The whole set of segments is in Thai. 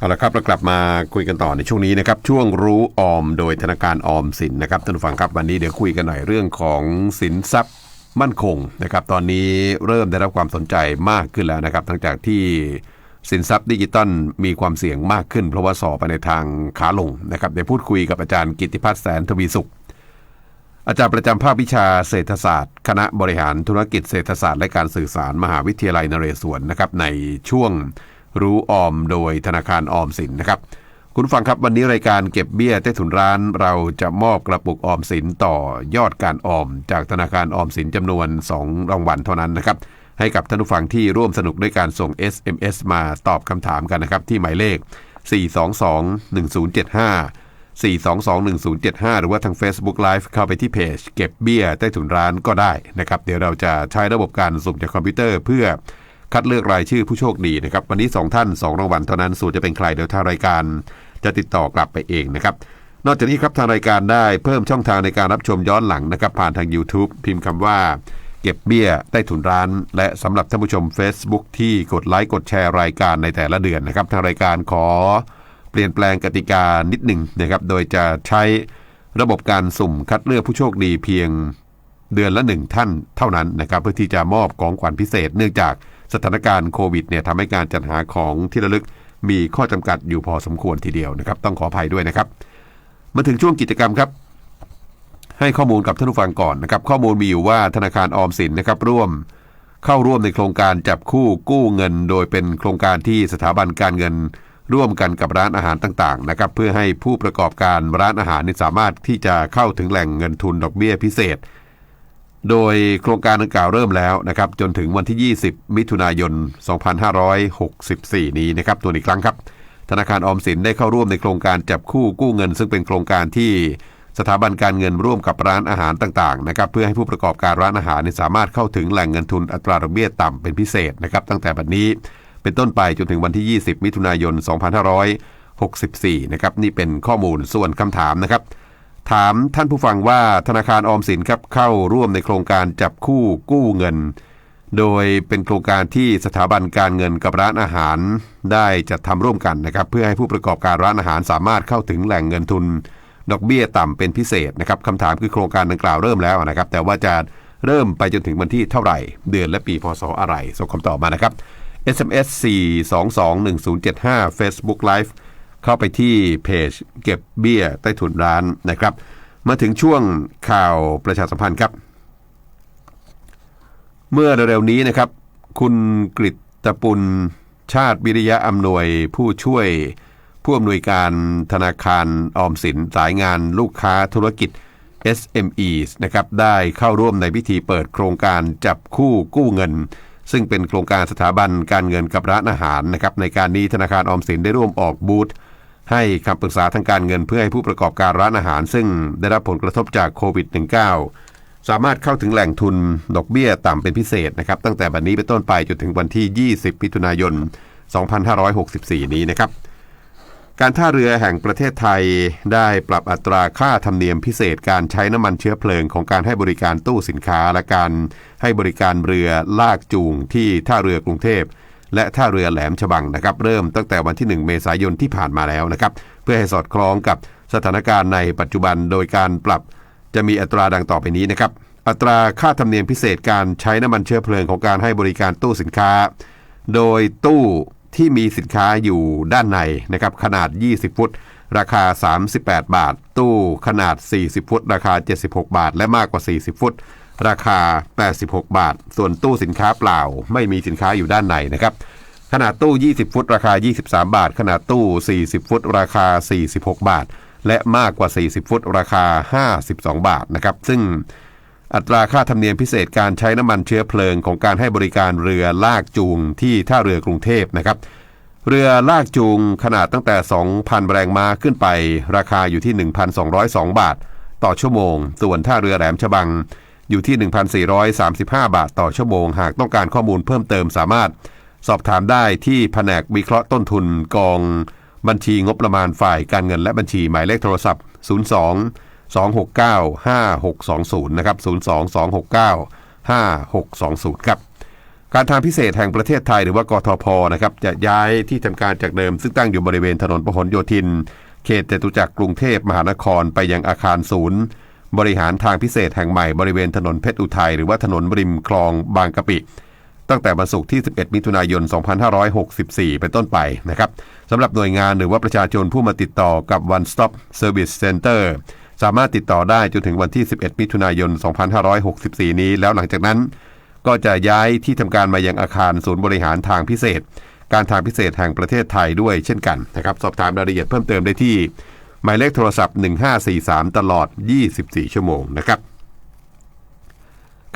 เอาละครับเรากลับมาคุยกันต่อในช่วงนี้นะครับช่วงรู้ออมโดยธนาคารออมสินนะครับท่านผู้ฟังครับวันนี้เดี๋ยวคุยกันหน่อยเรื่องของสินทรัพย์มั่นคงนะครับตอนนี้เริ่มได้รับความสนใจมากขึ้นแล้วนะครับทั้งจากที่สินทรัพย์ดิจิตอลมีความเสี่ยงมากขึ้น เพราะว่าสอบไปในทางขาลงนะครับเดี๋ยวพูดคุยกับอาจารย์กิติพัฒน์แสนทวีสุข อาจารย์ประจำภาควิชาเศรษฐศาสตร์ คณะบริหารธุรกิจเศรษฐศาสตร์และการสื่อสารมหาวิทยาลัยนเรศวรนะครับในช่วง รู้ออมโดยธนาคารออมสินนะครับ คุณฟังครับวันนี้รายการเก็บเบี้ยใต้ถุนร้าน เราจะมอบกระปุกออมสินต่อยอดการออม จากธนาคารออมสินจำนวน 2 รางวัลเท่านั้นนะครับให้กับท่านผู้ฟังที่ร่วมสนุกด้วยการส่ง SMS มาตอบคำถามกันนะครับที่หมายเลข 422-1075 422-1075 หรือว่าทาง Facebook Live เข้าไปที่เพจ เก็บเบี้ยใต้ถุนร้านก็ได้นะครับ เดี๋ยวเราจะใช้ระบบการสุ่มจากคอมพิวเตอร์เพื่อ คัดเลือกรายชื่อผู้โชคดีนะครับ วันนี้ 2 ท่าน 2 รางวัลเท่านั้นส่วนจะเป็นใครเดี๋ยวทางรายการจะติดต่อกลับไปเองนะครับ นอกจากนี้ครับทางรายการได้เพิ่มช่องทางในการรับชมย้อนหลังนะครับผ่านทาง YouTube พิมพ์คำว่าเก็บเบี้ยใต้ถุนร้าน และสำหรับท่านผู้ชม Facebook ที่กดไลค์กดแชร์รายการในแต่ละเดือนนะครับ ทางรายการขอเปลี่ยนแปลงกติกานิดหนึ่งนะครับโดยจะใช้ระบบการสุ่มคัดเลือกผู้โชคดีเพียงเดือนละหนึ่งท่านเท่านั้นนะครับ เพื่อที่จะมอบของขวัญพิเศษ เนื่องจาก สถานการณ์โควิดเนี่ยทำให้การจัดหาของที่ระลึกมีข้อจำกัดอยู่พอสมควรทีเดียวนะครับ ต้องขออภัยด้วยนะครับ มาถึงช่วงกิจกรรมครับ ให้ข้อมูลกับท่านผู้ฟังก่อนนะครับ ข้อมูลมีอยู่ว่าธนาคารออมสินนะครับ ร่วมเข้าร่วมในโครงการจับคู่กู้เงิน โดยเป็นโครงการที่สถาบันการเงิน ร่วมกันกับร้านอาหารต่างๆนะครับ เพื่อให้ผู้ประกอบการร้านอาหารนี่สามารถที่จะเข้าถึงแหล่งเงินทุนดอกเบี้ยพิเศษ โดยโครงการดังกล่าวเริ่มแล้วนะครับจนถึงวันที่ 20 มิถุนายน 2564 นี้นะครับตัวอีกครั้งครับ ธนาคารออมสินได้เข้าร่วมในโครงการจับคู่กู้เงิน ซึ่งเป็นโครงการที่สถาบันการเงินร่วมกับร้านอาหารต่างๆนะครับเพื่อให้ผู้ประกอบการร้านอาหารสามารถเข้าถึงแหล่งเงินทุนอัตราดอกเบี้ยต่ำเป็นพิเศษนะครับตั้งแต่บัดนี้เป็นต้นไปจนถึงวันที่ 20 มิถุนายน 2564 นะครับนี่เป็นข้อมูลส่วนคำถามนะครับ ถามท่านผู้ฟังว่าธนาคารออมสินครับเข้าร่วมในโครงการจับคู่กู้เงิน โดยเป็นโครงการที่สถาบันการเงินกับร้านอาหาร ได้จัดทำร่วมกันนะครับเพื่อให้ผู้ประกอบการร้านอาหารสามารถเข้าถึงแหล่งเงินทุน ดอกเบี้ยต่ำเป็นพิเศษนะครับคำถามคือโครงการดังกล่าวเริ่มแล้วนะครับแต่ว่าจะเริ่มไปจนถึงวันที่เท่าไหร่ เดือนและปีพศอะไรส่งคำตอบมานะครับ SMS 4221075 Facebook Live เข้าไปที่เพจเก็บเบี้ยใต้ถุนร้านนะครับ มาถึงช่วงข่าวประชาสัมพันธ์ครับ เมื่อเร็วๆนี้นะครับ คุณกฤตปุลชาติวิริยะอำนวยผู้ช่วยผู้อำนวยการธนาคารออมสินสายงานลูกค้าธุรกิจ SME นะครับได้เข้าร่วมในพิธีเปิดโครงการจับคู่กู้เงิน ซึ่งเป็นโครงการสถาบันการเงินกับร้านอาหารนะครับในการนี้ธนาคารออมสินได้ร่วมออกบูธให้คำปรึกษาทางการเงินเพื่อให้ผู้ประกอบการร้านอาหาร ซึ่งได้รับผลกระทบจากโควิด -19 สามารถเข้าถึงแหล่งทุนดอกเบี้ยต่ำเป็นพิเศษนะครับตั้งแต่บัดนนี้เป็นต้นไปจนถึงวันที่ 20 มิถุนายน 2564 นี้นะครับ การท่าเรือแห่งประเทศไทยได้ปรับอัตราค่าธรรมเนียมพิเศษการใช้น้ำมันเชื้อเพลิงของการให้บริการตู้สินค้าและการให้บริการเรือลากจูงที่ท่าเรือกรุงเทพ และท่าเรือแหลมฉบังนะครับ เริ่มตั้งแต่วันที่ 1 เมษายนที่ผ่านมาแล้วนะครับ เพื่อให้สอดคล้องกับสถานการณ์ในปัจจุบันโดยการปรับจะมีอัตราดังต่อไปนี้นะครับ อัตราค่าธรรมเนียมพิเศษการใช้น้ำมันเชื้อเพลิงของการให้บริการตู้สินค้า โดยตู้ ที่มีสินค้าอยู่ด้านในนะครับขนาด 20 ฟุต ราคา 38 บาท ตู้ขนาด 40 ฟุต ราคา 76 บาท และมากกว่า 40 ฟุต ราคา 86 บาท ส่วนตู้สินค้าเปล่า ไม่มีสินค้าอยู่ด้านในนะครับขนาดตู้ 20 ฟุต ราคา 23 บาท ขนาดตู้ 40 ฟุต ราคา 46 บาท และมากกว่า 40 ฟุต ราคา 52 บาทนะครับซึ่ง อัตราค่าธรรมเนียมพิเศษการใช้น้ำมันเชื้อเพลิงของการให้บริการเรือลากจูงที่ท่าเรือกรุงเทพนะครับ เรือลากจูงขนาดตั้งแต่ 2,000 แรงม้าขึ้นไป ราคาอยู่ที่ 1,202 บาท ต่อชั่วโมง ส่วนท่าเรือแหลมฉบังอยู่ที่ 1,435 บาท ต่อชั่วโมง หากต้องการข้อมูลเพิ่มเติมสามารถ สอบถามได้ที่แผนกวิเคราะห์ต้นทุนกอง บัญชีงบประมาณฝ่ายการเงินและบัญชีหมายเลขโทรศัพท์ 02 269 5620นะครับ02 269 5620ครับการทางพิเศษแห่งประเทศไทยหรือว่ากทพนะครับจะย้ายที่ทำการจากเดิม ซึ่งตั้งอยู่บริเวณถนนพหลโยธิน เขตจตุจักรกรุงเทพมหานครไปยังอาคารศูนย์ บริหารทางพิเศษแห่งใหม่บริเวณถนนเพชรอุทัยหรือว่าถนนริมคลองบางกะปิ ตั้งแต่วันศุกร์ที่ 11 มิถุนายน 2564 เป็นต้นไปนะครับสำหรับหน่วยงานหรือว่าประชาชนผู้มาติดต่อกับ One Stop Service Center สามารถติดต่อได้จนถึงวันที่ 11 มิถุนายน 2564 นี้ แล้วหลังจากนั้น ก็จะย้ายที่ทำการมายังอาคารศูนย์บริหารทางพิเศษ การทางพิเศษแห่งประเทศไทยด้วยเช่นกันนะครับ สอบถามรายละเอียดเพิ่มเติมได้ที่ หมายเลขโทรศัพท์ 1543 ตลอด 24 ชั่วโมงนะครับ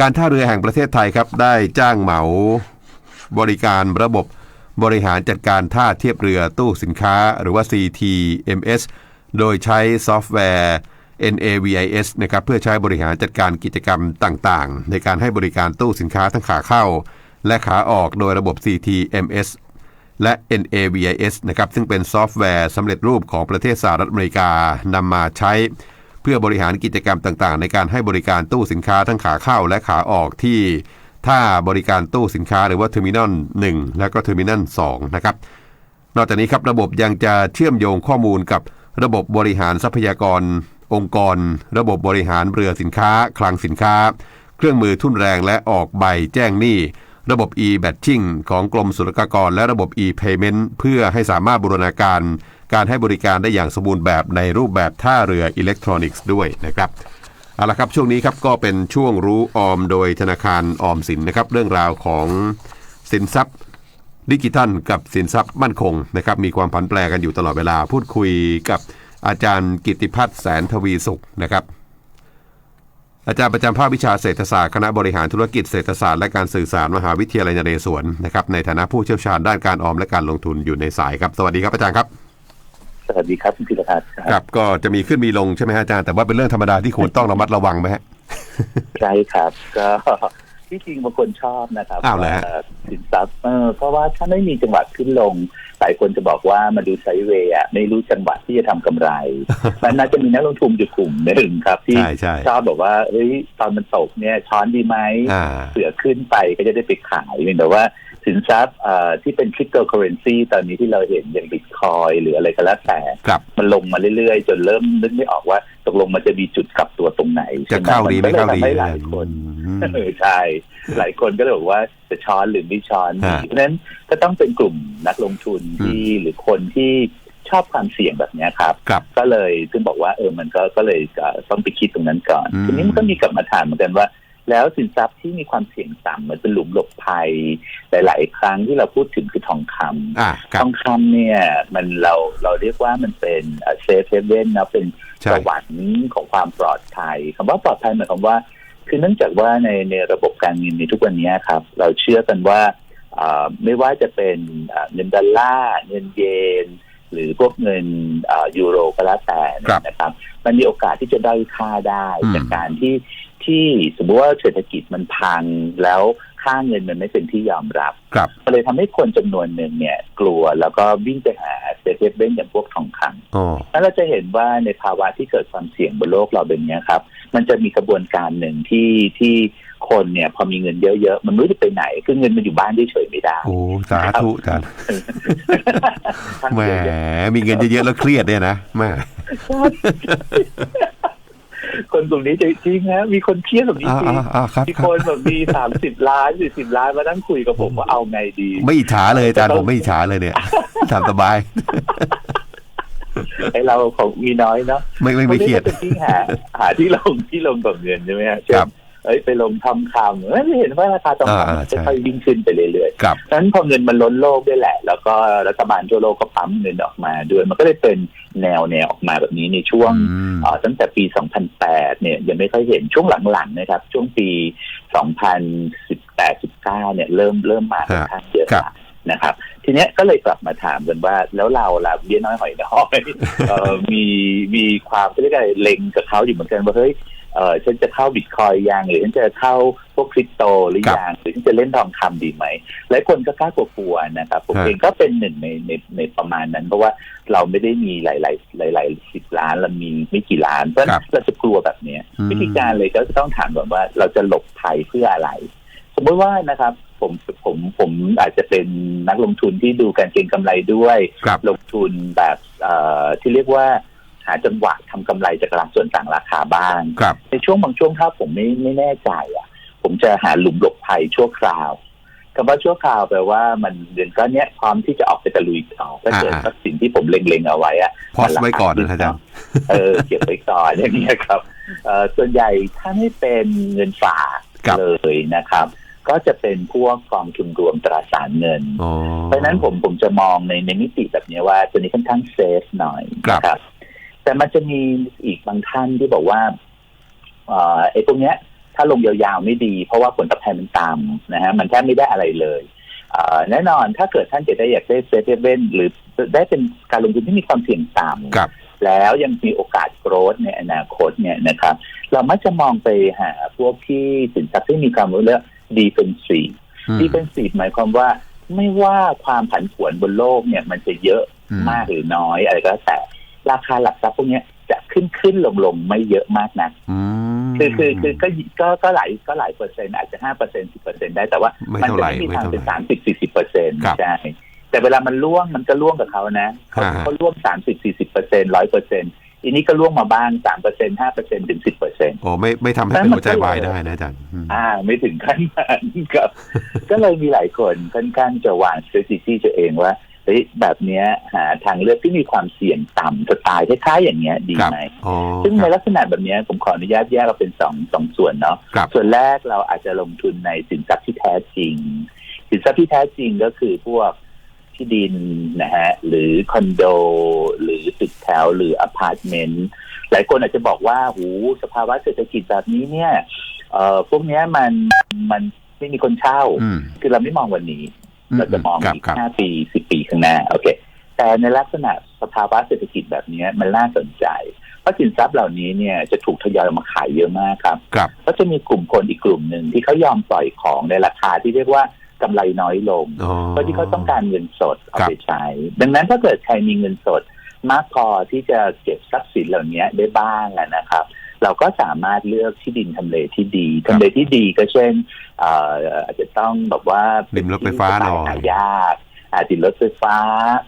การท่าเรือแห่งประเทศไทยครับได้จ้างเหมาบริการระบบบริหารจัดการท่าเทียบเรือตู้สินค้า หรือว่า CTMS โดยใช้ซอฟต์แวร์ NAVIS นะครับเพื่อใช้บริหารจัดการกิจกรรมต่างๆ ในการให้บริการตู้สินค้าทั้งขาเข้า และขาออกโดยระบบ CTMS และ NAVIS นะครับซึ่งเป็นซอฟต์แวร์สำเร็จรูปของประเทศสหรัฐอเมริกานำมาใช้เพื่อบริหารกิจกรรมต่างๆ ในการให้บริการตู้สินค้าทั้งขาเข้าและขาออกที่ท่าบริการตู้สินค้าหรือว่าเทอร์มินอล1และก็เทอร์มินอล2นะครับนอกจากนี้ครับระบบยังจะเชื่อมโยงข้อมูลกับระบบบริหารทรัพยากร องค์กร ระบบบริหารเรือสินค้า คลังสินค้า เครื่องมือทุ่นแรงและออกใบแจ้งหนี้ ระบบ e-batching ของกรมศุลกากร และระบบ e-payment เพื่อให้สามารถบูรณาการ การให้บริการได้อย่างสมบูรณ์แบบในรูปแบบท่าเรืออิเล็กทรอนิกส์ด้วยนะครับเอาละครับช่วงนี้ครับก็เป็นช่วงรู้ออมโดยธนาคารออมสินนะครับเรื่องราวของสินทรัพย์ดิจิทัลกับสินทรัพย์มั่นคงนะครับมีความผันแปรกันอยู่ตลอดเวลาพูดคุยกับ อาจารย์กิติพัฒน์แสนทวีสุขนะครับอาจารย์ประจำภาควิชาเศรษฐศาสตร์คณะบริหารธุรกิจเศรษฐศาสตร์และการสื่อสารมหาวิทยาลัยนเรศวรนะครับในฐานะผู้เชี่ยวชาญด้านการออมและการลงทุนอยู่ในสายครับ สวัสดีครับอาจารย์ครับ สวัสดีครับคุณพิรพัฒน์คครับรับ ก็จะมีขึ้นมีลงใช่ไหมฮะอาจารย์แต่ว่าเป็นเรื่องธรรมดาที่ควรต้องระมัดระวังไหมฮะใช่ครับ ก็ที่จริงบางคนชอบนะครับอ้าวเหรอฮะว่าสินทรัพย์เออเพราะว่าถ้าไม่มีจังหวะขึ้นลงหลายคนจะบอกว่ามาดูไซด์เวย์อะไม่รู้จังหวะที่จะทำกำไรมันน่าจะมีนักลงทุนอยู่กลุ่มหนึ่งครับ ที่ใช่ใช่ชอบบอกว่าเฮ้ยตอนมันตกเนี่ยช้อนดีไหมอ่าเสือขึ้นไปก็จะได้ไปขายเพียงแต่ว่าสินทรัพย์เอ่อที่เป็นคริปโตเคอเรนซีตอนนี้ที่เราเห็นอย่างบิตคอยหรืออะไรก็แล้วแต่ครับมันลงมาเรื่อยๆ จนเริ่มนึกไม่ออกว่าตกลงมันจะมีจุดกลับตัวตรงไหนจะเข้าดีไม่นก็เข้าลยดีทำให้หลายคนอืมเออใช่หลายคนก็เลยบอกว่า จะช้อนหรือไม่ช้อนดีฮะ เพราะฉะนั้นก็ต้องเป็นกลุ่มนักลงทุนที่หรือคนที่ชอบความเสี่ยงแบบเนี้ยครับ ครับ ก็เลยซึ่งบอกว่าเออมันก็ก็เลยเอ่อต้องไปคิดตรงนั้นก่อนอืม ทีนี้มันก็มีกลับมาถามเหมือนกันว่า แล้วสินทรัพย์ที่มีความเสี่ยงต่ำเหมือนเป็นหลุมหลบภัย หลาย ๆ ครั้งที่เราพูดถึงคือทองคำ อ่าครัทบ องคำเนี่ยมันเราเราเรียกว่ามันเป็นเซฟเฮเว่นนะเป็นใช่ สวรรค์ของความปลอดภัยคำว่าปลอดภัยหมายความว่า คือเนื่องจากว่าในในระบบการเงินในทุกวันนี้ครับ เราเชื่อกันว่าอ่าไม่ว่าจะเป็นอ่าเงินดอลลาร์เงินเยน หรือพวกเงินอ่ายูโรก็แล้วแต่เนยนะครับ มันมีโอกาสที่จะได้อยค่าได้อืมจากการที่ที่สมมติว่าเศรษฐกิจมันพังแล้ว ค่าเงินมันไม่เป็นที่ยอมรับครับก็เลยทำให้คนจำนวนหนึ่งเนี่ย กลัวแล้วก็วิ่งไปหาเซฟเว่นอย่างพวกทองคำอ๋อแล้วเราจะเห็นว่าในภาวะที่เกิดความเสี่ยงบนโลกเราเป็นอย่างนี้ยครับ มันจะมีกระบวนการหนึ่งที่ที่คนเนี่ยพอมีเงินเยอะๆ มันไม่รู้จะไปไหน คือเงินมันอยู่บ้านเฉยๆไม่ได้ โอ้ สาธุอาจารย์ทั้งแหมเยอะมีเงินเยอะๆแล้วเครียดเนี่ยนะแหม่ คนกลุ่มนี้จริงๆนะมีคนเครียดแบบนี้อ่าจริงอ่าอ่าครับมีครัคบนแบบมีสามสิบล้านสี่สิบล้านมานั่งคุยกับผมว่าเอาไงดี ไม่อิจฉาเลยอาจารย์ผมไม่อิจฉาเลยเนี่ยตามสบายไอเราของมีน้อยเนาะไม่ไม่ไม่เครียดขาจะที่หาหาที่ลงที่ลงกับเงินใช่ไหมฮะเช่ครันบเอ้ยไปลงทองคำเอ้ยไม่เห็นว่าราคาทองอ่าคำอ่ามันใช่จะค่อยๆวิ่งขึ้นไปเรื่อยครับๆฉะนั้นพอเงินมันล้นโลกด้วยแหละ แล้วก็รัฐบาลทั่วโลกก็ปั๊มเงินออกมาด้วย มันก็เลยเป็น แนวแนวออกมาแบบนี้ในช่วงอืมเอ่อตั้งแต่ปี 2008 เนี่ยยังไม่ค่อยเห็นช่วงหลังๆนะครับ ช่วงปี 2018-19 เนี่ยเริ่มเริ่มมาค่อนข้างเยอะครับละนะครับ ทีเนี้ยก็เลยกลับมาถามกันว่าแล้วเราล่ะเบี้ยน้อยหอยน้อยเอ่อมีมีความเรียกอะไรเล็งกับเขาอยู่เหมือนกันว่าเฮ้ย เออฉันจะเข้าบิตคอยยังหรือฉันจะเข้าพวกคริปโตหรือยังหรือฉันจะเล่นทองคำดีไหมหลายคนก็กล้ากลัวๆนะครับผมฮะเองก็เป็นหนึ่งในในในประมาณนั้น เพราะว่าเราไม่ได้มีหลายๆหลายๆสิบล้านเรามีไม่กี่ล้านเพราะฉะครันั้บนเราจะกลัวแบบเนี้ยอืมวิธีการเลยก็จะต้องถามก่อนว่าเราจะหลบภัยเพื่ออะไร สมมติว่านะครับผมผมผมอาจจะเป็นนักลงทุนที่ดูการเก็งกำไรด้วยครับลงทุนแบบเอ่อที่เรียกว่า หาจังหวะทำกำไรจากตลาดส่วนต่างราคาบ้างครับในช่วงบางช่วงถ้าผมไม่ไม่แน่ใจอะ ผมจะหาหลุมหลบภัยชั่วคราวคำว่าชั่วคราวแปลว่ามันเดือนก้อนเนี้ยพร้อมที่จะออกไปตะลุยต่อถ้าเกิดอ่าทรัพย์สินที่ผมเล็งๆเอาไว้อะพอสไว้ก่อนนะอาจารย์เออเก็บไว้ก่อนอย่างเงี้ยครับเอ่อส่วนใหญ่ถ้าไม่เป็นเงินฝากครับเลยนะครับ ก็จะเป็นพวกกองทุนรวมตราสารเงินอ๋อเพราะฉะนั้นผมผมจะมองในในมิติแบบนี้ว่าตัวนี้ค่อนข้างเซฟหน่อยครับนะ แต่มันจะมีอีกบางท่านที่บอกว่าเอ่อไอ้พวกเนี้ย ถ้าลงยาวๆไม่ดี เพราะว่าผลตอบแทนมันต่ำนะฮะมันแทบไม่ได้อะไรเลยเอ่อแน่นอนถ้าเกิดท่านจะได้อยากได้เซฟเว่นหรือได้เป็นการลงทุนที่มีความเสี่ยงต่ำครับแล้วยังมีโอกาสโกรธในอนาคตเนี่ยนะครับ เรามักจะมองไปหาพวกที่สินทรัพย์ที่มีความรู้เรื่องดีเฟนซีฟอืมดีเฟนซีฟหมายความว่าไม่ว่าความผันผวนบนโลกเนี่ย มันจะเยอะอืมมากหรือน้อยอะไรก็แล้วแต่ ราคาหลักทรัพย์พวกเนี้ยจะขึ้นขึ้นลงลงไม่เยอะมากนะอืมคือคือคือก็ก็ก็หลายก็หลายเปอร์เซ็นต์อาจจะห้าเปอร์เซ็นต์สิบเปอร์เซ็นต์ได้แต่ว่าไม่มัเท่าจะไหร่ไม่มีไม่ทางเท่าเป็นไหร่สามสิบสี่สิบเปอร์เซ็นต์ครับใช่แต่เวลามันล่วงมันก็ล่วงกับเขานะเขาอ่าเขาล่วงสามสิบสี่สิบเปอร์เซ็นต์ร้อยเปอร์เซ็นต์อันนี้ก็ล่วงมาบ้างสามเปอร์เซ็นต์ห้าเปอร์เซ็นต์ถึงสิบเปอร์เซ็นต์โอ้ไม่ไม่ทำให้เป็นหัวใจวายได้นะอาจารย์อืมอ่า ไม่ถึงขั้นนั้นครับ ก็เลยมีหลายคนค่อนข้างจะวาง strategy ตัวเองว่า เฮ้ยแบบเนี้ยหาทางเลือกที่มีความเสี่ยงต่ำสไตล์คล้ายๆอย่างเงี้ยดีครับไหมอ๋อซึ่งคในรับลักษณะแบบเนี้ยผมขออนุญาตแยกเราเป็นสองสองส่วนเนาะครับส่วนแรกเราอาจจะลงทุนในสินทรัพย์ที่แท้จริง สินทรัพย์ที่แท้จริงก็คือพวกที่ดินนะฮะหรือคอนโด หรือตึกแถวหรืออพาร์ตเมนต์หลายคนอาจจะบอกว่าหูสภาวะเศรษฐกิจแบบนี้เนี่ยเอ่อพวกเนี้ยมันมันไม่มีคนเช่าอืมคือเราไม่มองวันนี้ เราจะมองครับอีกครับห้าปีสิบปีข้างหน้าโอเค แต่ในลักษณะสภาวะเศรษฐกิจแบบนี้มันน่าสนใจ เพราะสินทรัพย์เหล่านี้เนี่ยจะถูกทยอยมาขายเยอะมากครับครับก็จะมีกลุ่มคนอีกกลุ่มหนึ่งที่เขายอมปล่อยของในราคาที่เรียกว่ากำไรน้อยลงอ๋อเพราะที่เขาต้องการเงินสดเอาครับไปใช้ ดังนั้นถ้าเกิดใครมีเงินสดมากพอที่จะเก็บทรัพย์สินเหล่านี้ได้บ้างอะนะครับ เราก็สามารถเลือกที่ดินทำเลที่ดีทำเลที่ดีก็เช่นเอ่ออาจจะต้องแบบว่าริมรถไฟฟ้าหน่อย หายาก อาจติดรถไฟฟ้า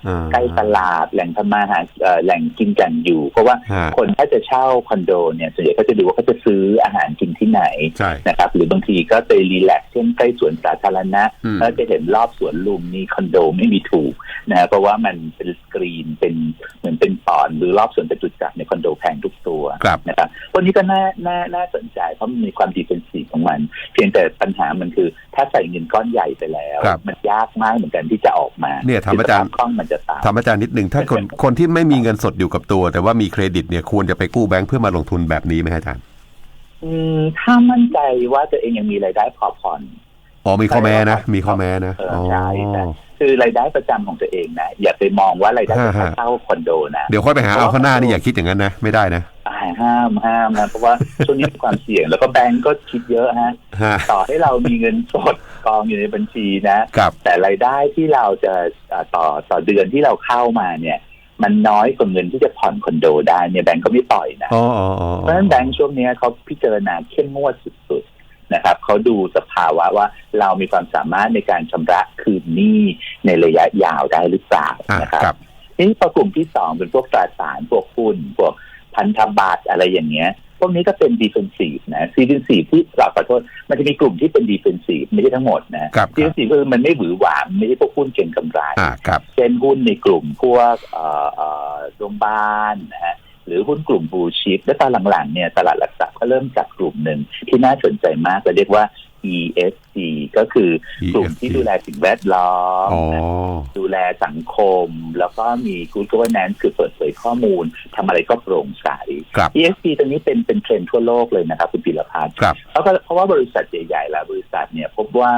อ่าใกล้ตลาดแหล่งทำมาหาเอ่อแหล่งกินกันอยู่ เพราะว่าฮะคนถ้าจะเช่าคอนโดเนี่ยส่วนใหญ่ก็จะดูว่าเขาจะซื้ออาหารกินที่ไหนใช่นะครับหรือบางทีก็ไปรีแลกซ์เช่นใกล้สวนสาธารณะอืมแล้วจะเห็นรอบสวนลุมนี่คอนโดไม่มีถูกนะเพราะว่ามันเป็นสกรีนเป็นเหมือนเป็นปอนหรือรอบสวนเป็นจุดจัดในคอนโดแพงทุกตัวครับนะครับวันนี้ก็น่าน่าน่าสนใจเพราะมันมีความดีเป็นสีของมัน เพียงแต่ปัญหามันคือ ถ้าใส่เงินก้อนใหญ่ไปแล้วครับมันยากมากเหมือนกันที่จะออกมาเนี่ยถามอาจารย์คืสภพคล่องมันจะตามถามอาจารย์นิดนึงถ้าคนคนที่ไม่มีเงินสดอยู่กับตัว แต่ว่ามีเครดิตเนี่ยควรจะไปกู้แบงค์เพื่อมาลงทุนแบบนี้ไหมอาจารย์ อืมถ้ามั่นใจว่าตัวเองยังมีรายได้พอผ่อน อ๋อมีข้อแม้นะมีข้อแม้นะเอออ๋อใช่ใช่คือรายได้ประจำของตัวเองนะอย่าไปมองว่ารายได้จากฮะค่าฮะเช่าคอนโดนะเดี๋ยวค่อยไปหาเอาข้างหน้านี่อย่าคิดอย่างนั้นนะไม่ได้นะอ่าห้ามห้ามนะเพราะว่าช่วงนี้มีความเสี่ยงแล้วก็แบงก์ก็คิดเยอะฮะฮะต่อให้เรามีเงินสดกองอยู่ในบัญชีนะกับแต่รายได้ที่เราจะอ่าต่อต่อเดือนที่เราเข้ามาเนี่ยมันน้อยกว่าเงินที่จะผ่อนคอนโดได้เนี่ยแบงก์ก็ไม่ปล่อยนะอ๋ออ๋ออ๋อเพราะฉะนั้นแบงก์ช่วงนี้เขาพิจารณาเข้มงวดสุดๆ นะครับเขาดูสภาวะว่าเรามีความสามารถในการชำระคืนหนี้ในระยะยาวได้หรือเปล่าอะนะครับครับนี่พอกลุ่มที่สองเป็นพวกตราสารพวกหุ้นพวกพันธบัตรอะไรอย่างเงี้ยพวกนี้ก็เป็นดีเฟนซีฟนะดีเฟนซีฟที่เราขอโทษมันจะมีกลุ่มที่เป็นดีเฟนซีฟไม่ใช่ทั้งหมดนะครับดีเฟนซีฟคือมันไม่หวือหวามไม่ใช่พวกหุ้นเก่งกำไรอ่าครับเช่นหุ้นในกลุ่มพวกเอ่อเอ่อโรงพยาบาลนะฮะ หรือหุ้นกลุ่มบูชิปและตอนหลังๆเนี่ยตลาดหลักทรัพย์ก็เริ่มจัดกลุ่มหนึ่งที่น่าสนใจมากเราเรียกว่า ESG ก็คือกลุ่มที่ดูแลสิ่งแวดล้อมอ๋อนะดูแลสังคม แล้วก็มี good governance คือเปิดเผยข้อมูลทำอะไรก็โปร่งใสครับ ESG ตัวนี้เป็นเป็นเทรนด์ทั่วโลกเลยนะครับ คุณปิรพัฒน์ครับเพราะก็เพราะว่าบริษัทใหญ่ๆหลายบริษัทเนี่ยพบว่า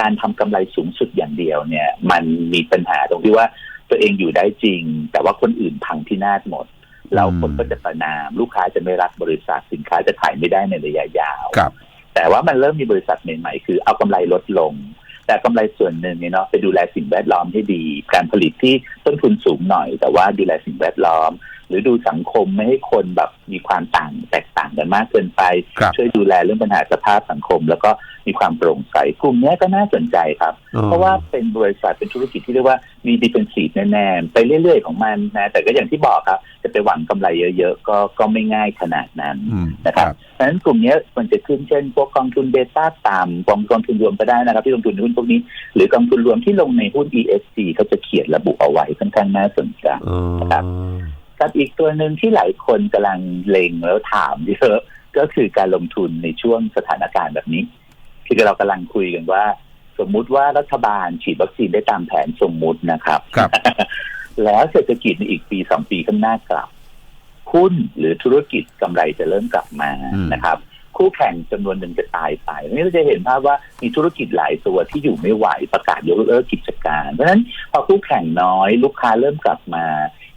การทำกำไรสูงสุดอย่างเดียวเนี่ย มันมีปัญหาตรงที่ว่าตัวเองอยู่ได้จริง แต่ว่าคนอื่นพังพินาศหมด เราคนก็จะประนาม ลูกค้าจะไม่รักบริษัทสินค้าจะขายไม่ได้ในระยะยาวครับแต่ว่ามันเริ่มมีบริษัทใหม่ๆ คือเอากำไรลดลง แต่กำไรส่วนหนึ่งเนี่ยเนาะไปดูแลสิ่งแวดล้อมให้ดี การผลิตที่ต้นทุนสูงหน่อย แต่ว่าดูแลสิ่งแวดล้อม หรือดูสังคมไม่ให้คนแบบมีความต่างแตกต่างกันมากเกินไปครับช่วยดูแลเรื่องปัญหาสภาพสังคม แล้วก็มีความโปร่งใสกลุ่มเนี้ยก็น่าสนใจครับอ๋อเพราะว่าเป็นบริษัทเป็นธุรกิจที่เรียกว่ามีดิเฟนซีฟแน่ๆไปเรื่อยๆของมันนะแต่ก็อย่างที่บอกครับจะไปหวังกำไรเยอะๆก็ก็ไม่ง่ายขนาดนั้นอืมนะครับเพราะฉะนั้นกลุ่มเนี้ยมันจะขึ้นเช่น พวกกองทุนเบต้าต่ำกองกองทุนรวมก็ได้นะครับ ที่ลงทุนในหุ้นพวกนี้ หรือกองทุนรวมที่ลงในหุ้น ESG เขาจะเขียนระบุเอาไว้ค่อนข้างน่าสนใจอ๋อครับ กับอีกตัวหนึ่งที่หลายคนกำลังเล็งแล้วถามเยอะก็คือการลงทุนในช่วงสถานการณ์แบบนี้ คือเรากำลังคุยกันว่า สมมุติว่ารัฐบาลฉีดวัคซีนได้ตามแผนสมมุตินะครับครับแล้วเศรษฐกิจในอีกปีสองปีข้างหน้ากลับหุ้นหรือธุรกิจกำไรจะเริ่มกลับมาอืมนะครับ คู่แข่งจำนวนหนึ่งจะตายไปวันนี้เราจะเห็นภาพว่ามีธุรกิจหลายตัวที่อยู่ไม่ไหวประกาศยกเลิกกิจการ เพราะฉะนั้นพอคู่แข่งน้อย ลูกค้าเริ่มกลับมา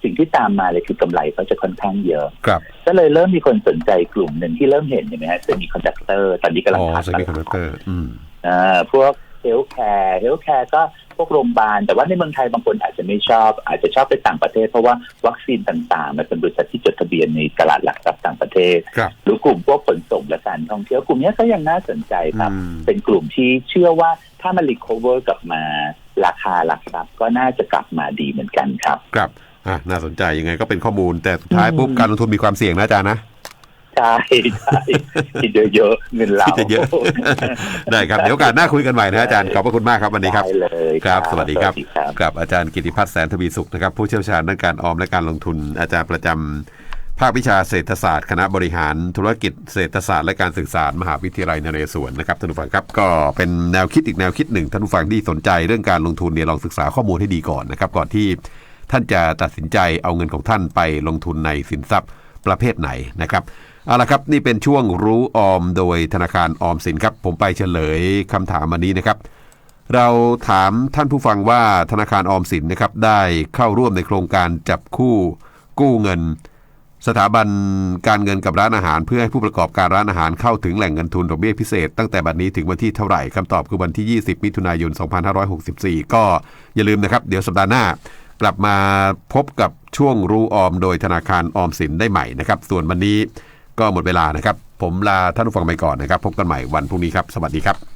สิ่งที่ตามมาเลยคือกำไรเขาจะค่อนข้างเยอะ ครับ ก็เลยเริ่มมีคนสนใจกลุ่มหนึ่งที่เริ่มเห็นเห็นไหมฮะเซมิคอนดักเตอร์ตอนนี้กำลัอ๋งอขาดเซมิคอนดักเตอร์อืมอ่าพวกเฮลท์แคร์เฮลท์แคร์ก็พวกโรงพยาบาล แต่ว่าในเมืองไทยบางคนอาจจะไม่ชอบ อาจจะชอบไปต่างประเทศ เพราะว่าวัคซีนต่างๆ มันเป็นบริษัทที่จดทะเบียนในตลาดหลักทรัพย์ต่างประเทศครับหรือกลุ่มพวกขนส่งและการท่องเที่ยวกลุ่มนี้ก็ยังน่าสนใจครับอืมเป็นกลุ่มที่เชื่อว่าถ้ามันรีคอเวอร์กลับมาราคาหลักทรัพย์ก็น่าจะกลับมาดีเหมือนกันครับครับ อะน่าสนใจยังไงก็เป็นข้อมูล แต่สุดท้ายปุ๊บอืมการลงทุนมีความเสี่ยงนะอาจารย์นะใช่ใช่คิดเยอะๆเงินเราคิดเยอะได้ครับเดี๋ยวโอกาสหน้าคุยกันใหม่นะอาจารย์ขอบพระคุณมากครับวันนี้ครับได้เลยครับสวัสดีครับ สวัสดีครับกับอาจารย์กิติพัฒน์แสนทวีสุขนะครับ ผู้เชี่ยวชาญด้านการออมและการลงทุนอาจารย์ประจำภาควิชาเศรษฐศาสตร์คณะบริหารธุรกิจเศรษฐศาสตร์และการศึกษามหาวิทยาลัยนเรศวรนะครับท่านผู้ฟังครับก็เป็นแนวคิดอีกแนวคิดหนึ่งท่านผู้ฟังที่สนใจเรื่องการลงทุนเนี่ยลองศึกษาข้อมูลให้ดีก่อนนะครับก่อนที่ ท่านจะตัดสินใจเอาเงินของท่านไปลงทุนในสินทรัพย์ประเภทไหนนะครับเอาละครับนี่เป็นช่วงรู้ออมโดยธนาคารออมสินครับ ผมไปเฉลยคำถามวันนี้นะครับ เราถามท่านผู้ฟังว่าธนาคารออมสินนะครับได้เข้าร่วมในโครงการจับคู่กู้เงิน สถาบันการเงินกับร้านอาหาร เพื่อให้ผู้ประกอบการร้านอาหารเข้าถึงแหล่งเงินทุนดอกเบี้ยพิเศษ ตั้งแต่บัดนี้ถึงวันที่เท่าไหร่คำตอบคือวันที่ 20 มิถุนายน 2564 ก็อย่าลืมนะครับ เดี๋ยวสัปดาห์หน้า กลับมาพบกับช่วงรู้ออมโดยธนาคารออมสินได้ใหม่นะครับ ส่วนวันนี้ก็หมดเวลานะครับ ผมลาท่านผู้ฟังไปก่อนนะครับ พบกันใหม่วันพรุ่งนี้ครับ สวัสดีครับ